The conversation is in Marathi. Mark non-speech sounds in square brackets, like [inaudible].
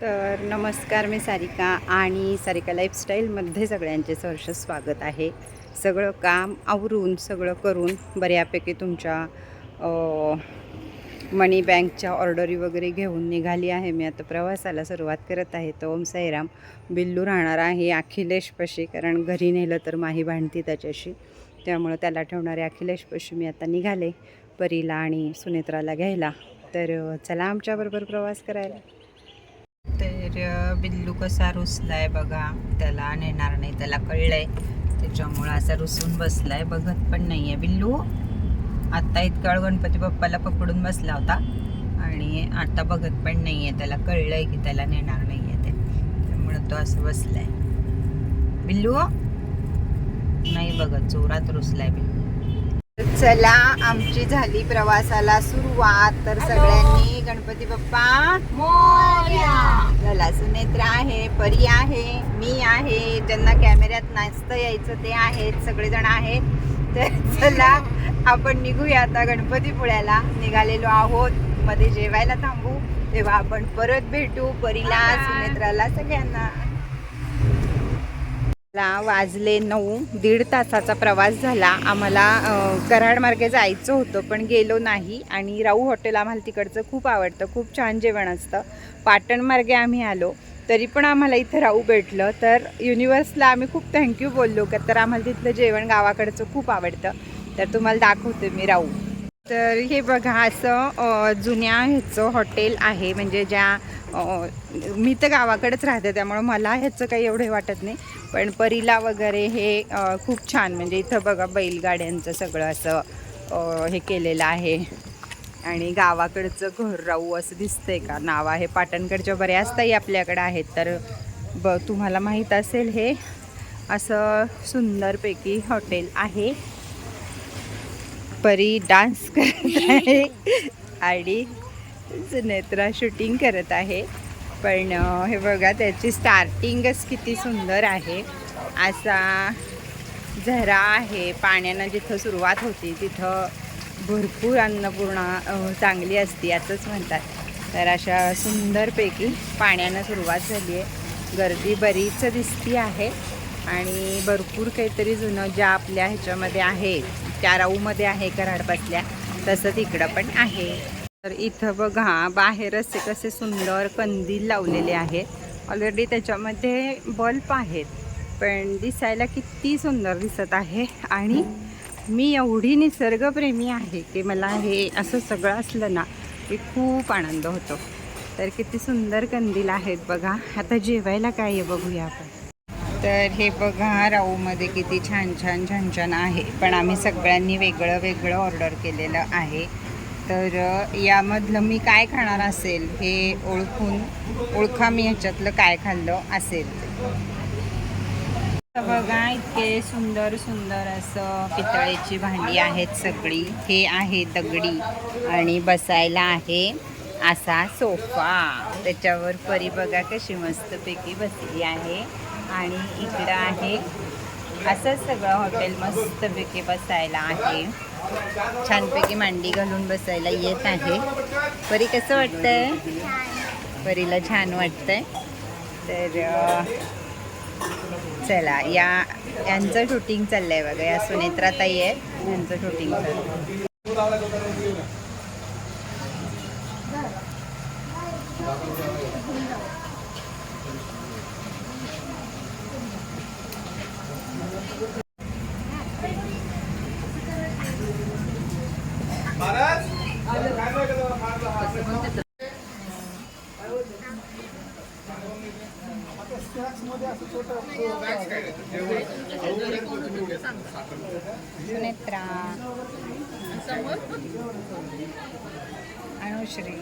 तर नमस्कार मी सारिका आणि सारिका लाईफस्टाईलमध्ये सगळ्यांचे सहर्ष स्वागत आहे. सगळं काम आवरून सगळं करून बऱ्यापैकी तुमच्या मनी बँकच्या ऑर्डरी वगैरे घेऊन निघाली आहे. मी आता प्रवासाला सुरुवात करत आहे. तर ओम साईराम बिल्लू राहणार आहे अखिलेशपाशी कारण घरी नेलं तर माही भांडती त्याच्याशी. त्यामुळं त्याला ठेवणारे अखिलेशपाशी मी आता निघाले परीला आणि सुनेत्राला घ्यायला. तर चला आमच्याबरोबर प्रवास करायला. तर बिल्लू कसा रुसलाय बघा. त्याला नेणार नाही त्याला कळलंय. त्याच्यामुळं असा रुसून बसलाय. बघत पण नाहीये बिल्लू. आत्ता इतका गणपती बाप्पाला पकडून बसला होता. आणि आता बघत पण नाहीये. त्याला कळलंय की त्याला नेणार नाहीये ते. त्यामुळं तो असं बसलाय. बिल्लू? नाही बघत. जोरात रुसलाय बिल्लू. चला आमची झाली प्रवासाला सुरुवात. तर सगळ्यांनी गणपती बाप्पा झाला सुनेत्रा आहे परी आहे मी आहे ज्यांना कॅमेऱ्यात नाचतं यायचं ते आहेत सगळेजण आहेत तर चला आपण निघूया आता गणपतीपुळ्याला निघालेलो आहोत मध्ये जेवायला थांबू. तेव्हा आपण परत भेटू परीला सुनेत्राला सगळ्यांना. ला वाजले नऊ दीड तासाचा प्रवास झाला. आम्हाला कराडमार्गे कराड मार्गे जायचं होतं पण गेलो नाही. आणि राऊ हॉटेल आम्हाला तिकडचं खूप आवडतं खूप छान जेवण असतं. पाटण मार्गे आम्ही आलो. तरी पण आम्हाला इथं राहू भेटलं. तर युनिवर्सला आम्ही खूप थँक्यू बोललो का तर आम्हाला तिथलं जेवण गावाकडचं खूप आवडतं. तर तुम्हाला दाखवते मी राहू. तर हे बघा असं जुन्या ह्याचं हॉटेल आहे. म्हणजे ज्या मी तर गावाकडेच राहते त्यामुळं मला ह्याचं काही एवढे वाटत नाही. पण परीला वगैरे हे खूप छान. म्हणजे इथं बघा बैलगाड्यांचं सगळं असं हे केलेलं आहे. आणि गावाकडचं घर राहू असं दिसतंय का? नाव आहे पाटणकडच्या बऱ्याच ताई आपल्याकडे आहेत. तर ब तुम्हाला माहीत असेल हे असं सुंदरपैकी हॉटेल आहे. परी डान्स करत [laughs] आहे आणि सुनेत्रा शूटिंग करत आहे. पण हे बघा त्याची स्टार्टिंगच किती सुंदर आहे. असा झरा आहे पाण्यानं जिथं सुरुवात होती तिथं भरपूर अन्नपूर्णा चांगली असते असंच म्हणतात. तर अशा सुंदरपैकी पाण्यानं सुरुवात झाली आहे. गर्दी बरीच दिसती आहे आणि भरपूर काहीतरी जुनं ज्या आपल्या ह्याच्यामध्ये आहे त्या राऊमध्ये आहे कराड बसल्या तसं तिकडं पण आहे. तर इथं बघा बाहेरच कसे सुंदर कंदील लावलेले आहेत. ऑलरेडी त्याच्यामध्ये बल्ब आहेत. पण दिसायला किती सुंदर दिसत आहे. आणि मी एवढी निसर्गप्रेमी आहे की मला हे असं सगळं असलं ना की खूप आनंद होतो. तर किती सुंदर कंदील आहेत बघा. आता जेवायला काय आहे बघूया आपण. तर हे बघा राऊमध्ये किती छान छान छान छान आहे. पण आम्ही सगळ्यांनी वेगळं वेगळं ऑर्डर केलेलं आहे. तर यामधलं मी काय खाणार असेल हे ओळखून ओळखा मी ह्याच्यातलं काय खाल्लं असेल. बघा इतके सुंदर सुंदर असं पितळेची भांडी आहेत सगळी. हे आहे दगडी आणि बसायला आहे असा सोफा. त्याच्यावर परी बघा कशी मस्तपैकी बसली आहे. आणि इकडं आहे. असंच सगळं हॉटेल मस्तपैकी बसायला आहे. छानपैकी मांडी घालून बसायला येत आहे. परी कसं वाटतंय? परीला छान वाटतंय. तर चला या यांचं शूटिंग चाललंय बघा. या सुनेत्रा ताई आहेत यांचं शूटिंग चाललंय. सुनेत्रा. अनुश्री.